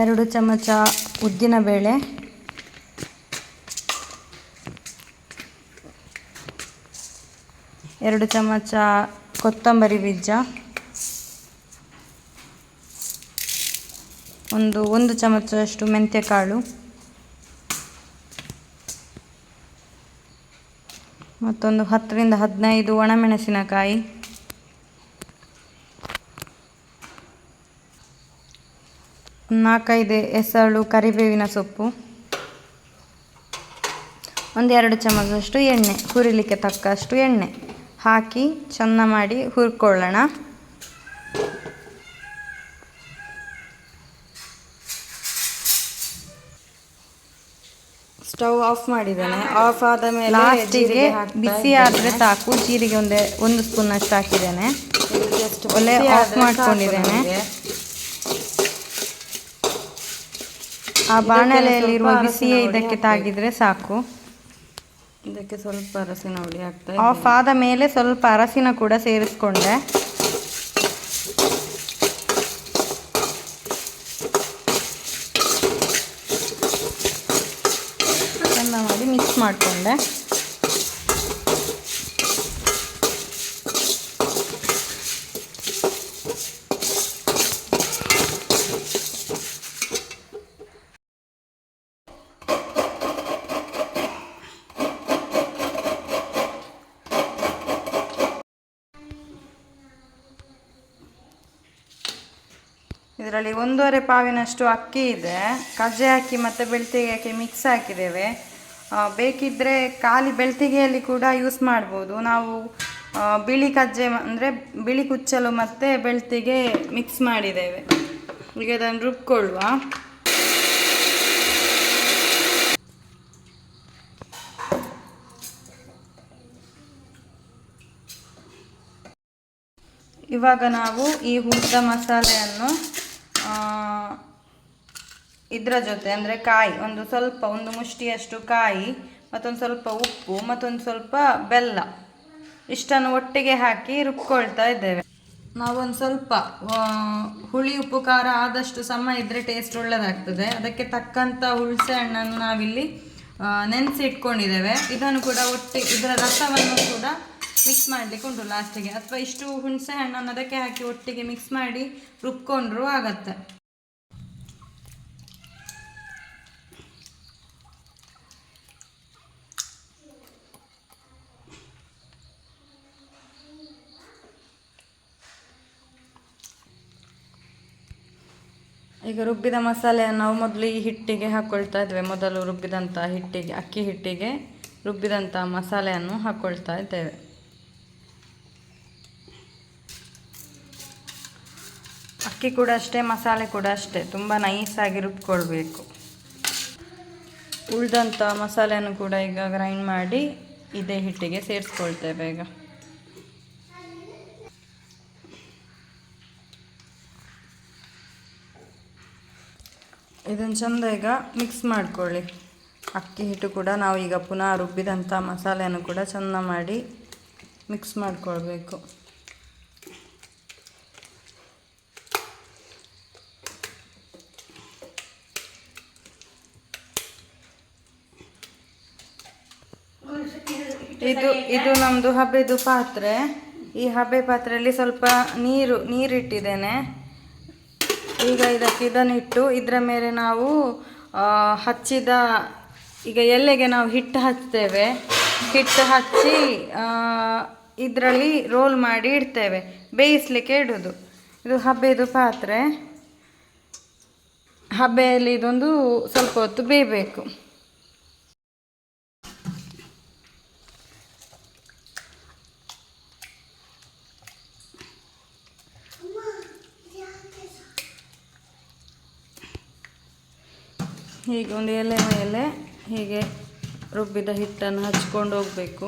ಎರಡು ಚಮಚ ಉದ್ದಿನಬೇಳೆ ಎರಡು ಚಮಚ ಕೊತ್ತಂಬರಿ ಬೀಜ. ಒಂದು ಒಂದು ಚಮಚದಷ್ಟು ಮೆಂತ್ಯಕಾಳು. ಮತ್ತೊಂದು ಹತ್ತರಿಂದ ಹದಿನೈದು ಒಣಮೆಣಸಿನಕಾಯಿ. ನಾಲ್ಕೈದು ಎಸಳು ಕರಿಬೇವಿನ ಸೊಪ್ಪು ಒಂದೆರಡು ಚಮಚದಷ್ಟು ಎಣ್ಣೆ ಹುರಿಲಿಕ್ಕೆ ತಕ್ಕಷ್ಟು ಎಣ್ಣೆ ಹಾಕಿ ಚೆನ್ನ ಮಾಡಿ ಹುರ್ಕೊಳ್ಳೋಣ ಸ್ಟವ್ ಆಫ್ ಮಾಡಿದ್ದೇನೆ ಆಫ್ ಆದ ಮೇಲೆ ಲಾಸ್ಟಿಗೆ ಬಿಸಿ. ಆದರೆ ಸಾಕು ಜೀರಿಗೆ ಒಂದೇ ಒಂದು ಸ್ಪೂನ್ ಅಷ್ಟು ಹಾಕಿದ್ದೇನೆ ಒಳ್ಳೆ ಆಫ್ ಮಾಡ್ಕೊಂಡಿದ್ದೇನೆ. ಸಾಕು ನಮ್ಗೆ. ಆ ಬಾಣಲೆಯಲ್ಲಿರುವ ಬಿಸಿಯೇ ಇದಕ್ಕೆ. ತಾಗಿದ್ರೆ ಸಾಕು. ಇದಕ್ಕೆ ಸ್ವಲ್ಪ ಅರಸಿನ ಹುಳಿ ಹಾಕ್ತಾ ಆಫ್ ಆದ ಮೇಲೆ ಸ್ವಲ್ಪ ಅರಸಿನ ಕೂಡ ಸೇರಿಸ್ಕೊಂಡೆ. ಚೆಂದ ಮಾಡಿ ಮಿಕ್ಸ್ ಮಾಡಿಕೊಂಡೆ. ಇದರಲ್ಲಿ ಒಂದೂವರೆ ಪಾವಿನಷ್ಟು ಅಕ್ಕಿ ಇದೆ. ಕಜ್ಜೆ ಅಕ್ಕಿ ಮತ್ತು ಬೆಳ್ತಿಗೆ ಅಕ್ಕಿ ಮಿಕ್ಸ್ ಹಾಕಿದ್ದೇವೆ. ಬೇಕಿದ್ದರೆ ಖಾಲಿ ಬೆಳ್ತಿಗೆಯಲ್ಲಿ ಕೂಡ ಯೂಸ್ ಮಾಡ್ಬೋದು. ನಾವು ಬಿಳಿ ಕಜ್ಜೆ ಅಂದರೆ ಬಿಳಿ ಕುಚ್ಚಲು ಮತ್ತು ಬೆಳ್ತಿಗೆ ಮಿಕ್ಸ್ ಮಾಡಿದ್ದೇವೆ. ಈಗ ಅದನ್ನು ರುಬ್ಕೊಳ್ಳುವ. ಇವಾಗ ನಾವು ಈ ಹುರಿದ ಮಸಾಲೆಯನ್ನು ಇದರ ಜೊತೆ ಅಂದರೆ ಕಾಯಿ, ಒಂದು ಸ್ವಲ್ಪ ಒಂದು ಮುಷ್ಟಿಯಷ್ಟು ಕಾಯಿ, ಮತ್ತೊಂದು ಸ್ವಲ್ಪ ಉಪ್ಪು, ಮತ್ತೊಂದು ಸ್ವಲ್ಪ ಬೆಲ್ಲ. ಇಷ್ಟನ್ನು ಒಟ್ಟಿಗೆ ಹಾಕಿ ರುಬ್ಕೊಳ್ತಾ ಇದ್ದೇವೆ. ನಾವೊಂದು ಸ್ವಲ್ಪ ಹುಳಿ, ಉಪ್ಪು, ಖಾರ ಆದಷ್ಟು ಸಮ ಇದ್ದರೆ ಟೇಸ್ಟ್ ಒಳ್ಳೆಯದಾಗ್ತದೆ ಅದಕ್ಕೆ ತಕ್ಕಂಥ ಹುಣಸೆ ಹಣ್ಣನ್ನು ನಾವಿಲ್ಲಿ ನೆನೆಸಿ ಇಟ್ಕೊಂಡಿದ್ದೇವೆ ಇದನ್ನು ಕೂಡ ಒಟ್ಟಿಗೆ ಇದರ ರಸವನ್ನು ಕೂಡ ಮಿಕ್ಸ್ ಮಾಡಲಿಕ್ಕೆ ಉಂಟು ಲಾಸ್ಟಿಗೆ ಅಥವಾ ಇಷ್ಟು ಹುಣಸೆ ಹಣ್ಣನ್ನು ಅದಕ್ಕೆ ಹಾಕಿ ಒಟ್ಟಿಗೆ ಮಿಕ್ಸ್ ಮಾಡಿ ರುಬ್ಕೊಂಡ್ರೂ ಆಗತ್ತೆ. ಈಗ ರುಬ್ಬಿದ ಮಸಾಲೆಯನ್ನು ನಾವು ಮೊದಲು ಈ ಹಿಟ್ಟಿಗೆ ಹಾಕ್ಕೊಳ್ತಾ ಇದ್ದೇವೆ. ಮೊದಲು ರುಬ್ಬಿದಂಥ ಹಿಟ್ಟಿಗೆ, ಅಕ್ಕಿ ಹಿಟ್ಟಿಗೆ ರುಬ್ಬಿದಂಥ ಮಸಾಲೆಯನ್ನು ಹಾಕ್ಕೊಳ್ತಾ ಇದ್ದೇವೆ. ಅಕ್ಕಿ ಕೂಡ ಅಷ್ಟೇ, ಮಸಾಲೆ ಕೂಡ ಅಷ್ಟೇ. ತುಂಬ ನೈಸಾಗಿ ರುಬ್ಕೊಳ್ಬೇಕು. ಉಳಿದಂಥ ಮಸಾಲೆಯನ್ನು ಕೂಡ ಈಗ ಗ್ರೈಂಡ್ ಮಾಡಿ ಇದೇ ಹಿಟ್ಟಿಗೆ ಸೇರಿಸ್ಕೊಳ್ತೇವೆ ಈಗ ಇದನ್ನು ಚಂದ ಈಗ ಮಿಕ್ಸ್ ಮಾಡ್ಕೊಳ್ಳಿ. ಅಕ್ಕಿ, ಹಿಟ್ಟು ಕೂಡ ನಾವು ಈಗ ಪುನಃ ರುಬ್ಬಿದಂಥ ಮಸಾಲೆಯನ್ನು ಕೂಡ ಚೆಂದ ಮಾಡಿ ಮಿಕ್ಸ್ ಮಾಡ್ಕೊಳ್ಬೇಕು. ಇದು ಇದು ನಮ್ಮದು ಹಬೆದು ಪಾತ್ರೆ. ಈ ಹಬೆ ಪಾತ್ರೆಯಲ್ಲಿ ಸ್ವಲ್ಪ ನೀರು ನೀರಿಟ್ಟಿದ್ದೇನೆ. ಈಗ ಇದಕ್ಕೆ ಇದನ್ನಿಟ್ಟು ಇದರ ಮೇಲೆ ನಾವು ಹಚ್ಚಿದ ಈಗ ಎಲೆಗೆ ನಾವು ಹಿಟ್ಟು ಹಚ್ತೇವೆ ಹಿಟ್ಟು ಹಚ್ಚಿ ಇದರಲ್ಲಿ ರೋಲ್ ಮಾಡಿ ಇಡ್ತೇವೆ. ಬೇಯಿಸ್ಲಿಕ್ಕೆ ಇಡೋದು. ಇದು ಹಬ್ಬೆದು ಪಾತ್ರೆ. ಹಬ್ಬೆಯಲ್ಲಿ ಇದೊಂದು ಸ್ವಲ್ಪ ಹೊತ್ತು ಬೇಯಬೇಕು. ಹೀಗೆ ಒಂದು ಎಲೆ ಮೇಲೆ ಹೀಗೆ ರುಬ್ಬಿದ ಹಿಟ್ಟನ್ನು ಹಚ್ಕೊಂಡು ಹೋಗಬೇಕು.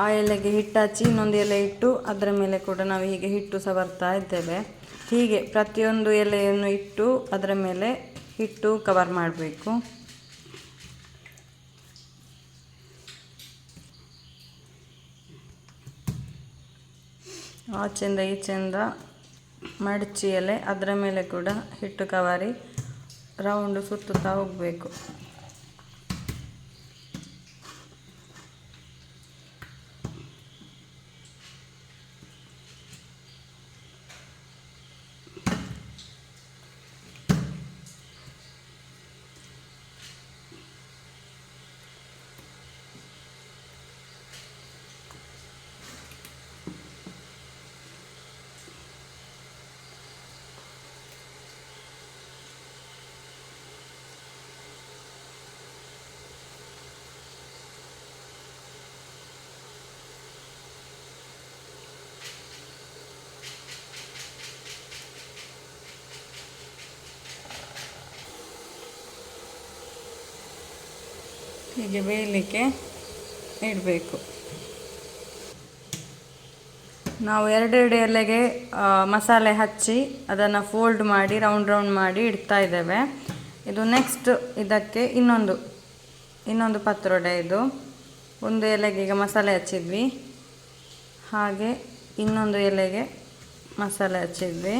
ಆ ಎಲೆಗೆ ಹಿಟ್ಟು ಹಚ್ಚಿ ಇನ್ನೊಂದು ಎಲೆ ಇಟ್ಟು ಅದರ ಮೇಲೆ ಕೂಡ ನಾವು ಹೀಗೆ ಹಿಟ್ಟು ಸಹ ಬರ್ತಾ ಇದ್ದೇವೆ. ಹೀಗೆ ಪ್ರತಿಯೊಂದು ಎಲೆಯನ್ನು ಇಟ್ಟು ಅದರ ಮೇಲೆ ಹಿಟ್ಟು ಕವರ್ ಮಾಡಬೇಕು. ಆಚೆಯಿಂದ ಈಚೆಯಿಂದ ಮಡಚಿ ಎಲೆ ಅದರ ಮೇಲೆ ಕೂಡ ಹಿಟ್ಟು ಕವರಿ ರೌಂಡು ಸುತ್ತುತ್ತಾ ಹೋಗಬೇಕು. ಹೀಗೆ ಬೇಯಲಿಕ್ಕೆ ಇಡಬೇಕು ನಾವು ಎರಡೆರಡು ಎಲೆಗೆ ಮಸಾಲೆ ಹಚ್ಚಿ ಅದನ್ನು ಫೋಲ್ಡ್ ಮಾಡಿ ರೌಂಡ್ ರೌಂಡ್ ಮಾಡಿ ಇಡ್ತಾ ಇದ್ದೇವೆ. ಇದು ನೆಕ್ಸ್ಟ್ ಇದಕ್ಕೆ ಇನ್ನೊಂದು ಇನ್ನೊಂದು ಪತ್ರೊಡೆ ಇದು. ಒಂದು ಎಲೆಗೆ ಈಗ ಮಸಾಲೆ ಹಚ್ಚಿದ್ವಿ. ಹಾಗೆ ಇನ್ನೊಂದು ಎಲೆಗೆ ಮಸಾಲೆ ಹಚ್ಚಿದ್ವಿ.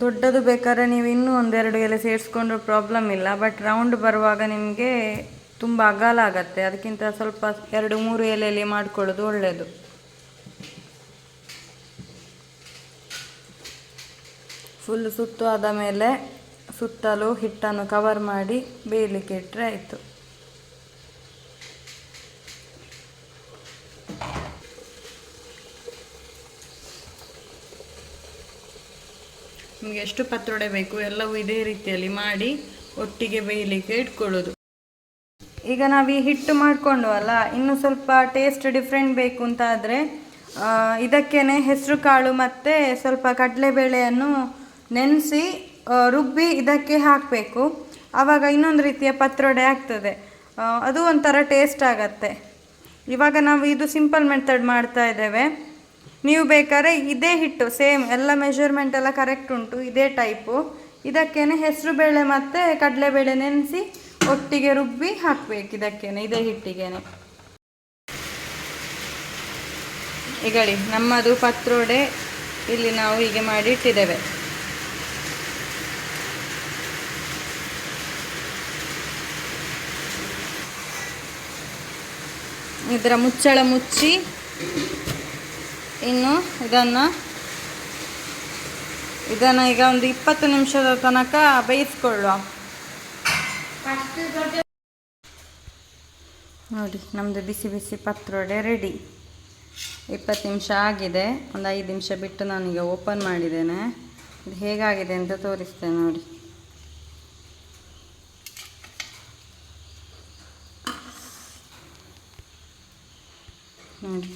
ದೊಡ್ಡದು ಬೇಕಾದ್ರೆ ನೀವು ಇನ್ನೂ ಒಂದೆರಡು ಎಲೆ ಸೇರಿಸ್ಕೊಂಡ್ರೂ ಪ್ರಾಬ್ಲಮ್ ಇಲ್ಲ ಬಟ್ ರೌಂಡ್ ಬರುವಾಗ ನಿಮಗೆ ತುಂಬ ಅಗಲ ಆಗತ್ತೆ. ಅದಕ್ಕಿಂತ ಸ್ವಲ್ಪ ಎರಡು ಮೂರು ಎಲೆಯಲ್ಲಿ ಮಾಡಿಕೊಳ್ಳೋದು ಒಳ್ಳೆಯದು ಫುಲ್ ಸುತ್ತು ಆದ ಮೇಲೆ ಸುತ್ತಲೂ ಹಿಟ್ಟನ್ನು ಕವರ್ ಮಾಡಿ ಬೇಯಲಿಕ್ಕೆ ಇಟ್ಟರೆ ಆಯಿತು. ನಿಮಗೆ ಎಷ್ಟು ಪತ್ರೊಡೆ ಬೇಕು ಎಲ್ಲವೂ ಇದೇ ರೀತಿಯಲ್ಲಿ ಮಾಡಿ ಒಟ್ಟಿಗೆ ಬೇಯಲಿಕ್ಕೆ ಇಟ್ಕೊಳ್ಳೋದು. ಈಗ ನಾವು ಈ ಹಿಟ್ಟು ಮಾಡಿಕೊಂಡು ಅಲ್ಲ, ಇನ್ನು ಸ್ವಲ್ಪ ಟೇಸ್ಟ್ ಡಿಫ್ರೆಂಟ್ ಬೇಕು ಅಂತ ಆದರೆ ಇದಕ್ಕೇನೆ ಹೆಸರು ಕಾಳು ಮತ್ತು ಸ್ವಲ್ಪ ಕಡಲೆಬೇಳೆಯನ್ನು ನೆನೆಸಿ ರುಬ್ಬಿ ಇದಕ್ಕೆ ಹಾಕಬೇಕು. ಆವಾಗ ಇನ್ನೊಂದು ರೀತಿಯ ಪತ್ರೊಡೆ ಆಗ್ತದೆ. ಅದು ಒಂಥರ ಟೇಸ್ಟ್ ಆಗತ್ತೆ. ಇವಾಗ ನಾವು ಇದು ಸಿಂಪಲ್ ಮೆಥಡ್ ಮಾಡ್ತಾ ಇದ್ದೇವೆ. ನೀವು ಬೇಕಾದ್ರೆ ಇದೇ ಹಿಟ್ಟು ಸೇಮ್ ಎಲ್ಲ ಮೆಷರ್ಮೆಂಟ್ ಎಲ್ಲ ಕರೆಕ್ಟ್ ಉಂಟು, ಇದೇ ಟೈಪು ಇದಕ್ಕೇನೆ ಹೆಸರು ಬೇಳೆ ಮತ್ತು ಕಡಲೆಬೇಳೆ ನೆನೆಸಿ ಒಟ್ಟಿಗೆ ರುಬ್ಬಿ ಹಾಕಬೇಕು ಇದಕ್ಕೇನೆ, ಇದೇ ಹಿಟ್ಟಿಗೇನೆ. ಈಗಳಿ ನಮ್ಮದು ಪತ್ರೊಡೆ ಇಲ್ಲಿ ನಾವು ಹೀಗೆ ಮಾಡಿ ಇಟ್ಟಿದ್ದೇವೆ. ಇದರ ಮುಚ್ಚಳ ಮುಚ್ಚಿ ಇನ್ನು ಇದನ್ನು ಇದನ್ನು ಈಗ ಒಂದು ಇಪ್ಪತ್ತು ನಿಮಿಷದ ತನಕ ಬೇಯಿಸ್ಕೊಳ್ಳುವ. ನೋಡಿ ನಮ್ಮದು ಬಿಸಿ ಬಿಸಿ ಪತ್ರೊಡೆ ರೆಡಿ ಇಪ್ಪತ್ತು ನಿಮಿಷ ಆಗಿದೆ. ಒಂದು ಐದು ನಿಮಿಷ ಬಿಟ್ಟು ನಾನೀಗ ಓಪನ್ ಮಾಡಿದ್ದೇನೆ. ಇದು ಹೇಗಾಗಿದೆ ಅಂತ ತೋರಿಸ್ತೇನೆ ನೋಡಿ. ನೋಡಿ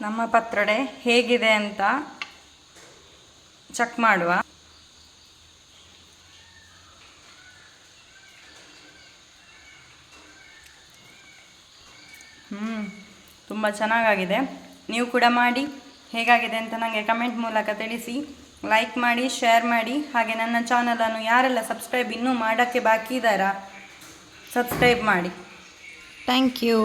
ನಮ್ಮ ಪತ್ರೊಡೆ ಹೇಗಿದೆ ಅಂತ ಚೆಕ್ ಮಾಡುವ. ಹ್ಞೂ ತುಂಬ ಚೆನ್ನಾಗಾಗಿದೆ. ನೀವು ಕೂಡ ಮಾಡಿ, ಹೇಗಾಗಿದೆ ಅಂತ ನನಗೆ ಕಮೆಂಟ್ ಮೂಲಕ ತಿಳಿಸಿ. ಲೈಕ್ ಮಾಡಿ ಶೇರ್ ಮಾಡಿ. ಹಾಗೆ ನನ್ನ ಚಾನಲನ್ನು ಯಾರೆಲ್ಲ ಸಬ್ಸ್ಕ್ರೈಬ್ ಇನ್ನೂ ಮಾಡೋಕ್ಕೆ ಬಾಕಿ ಇದ್ದಾರಾ ಸಬ್ಸ್ಕ್ರೈಬ್ ಮಾಡಿ. Thank you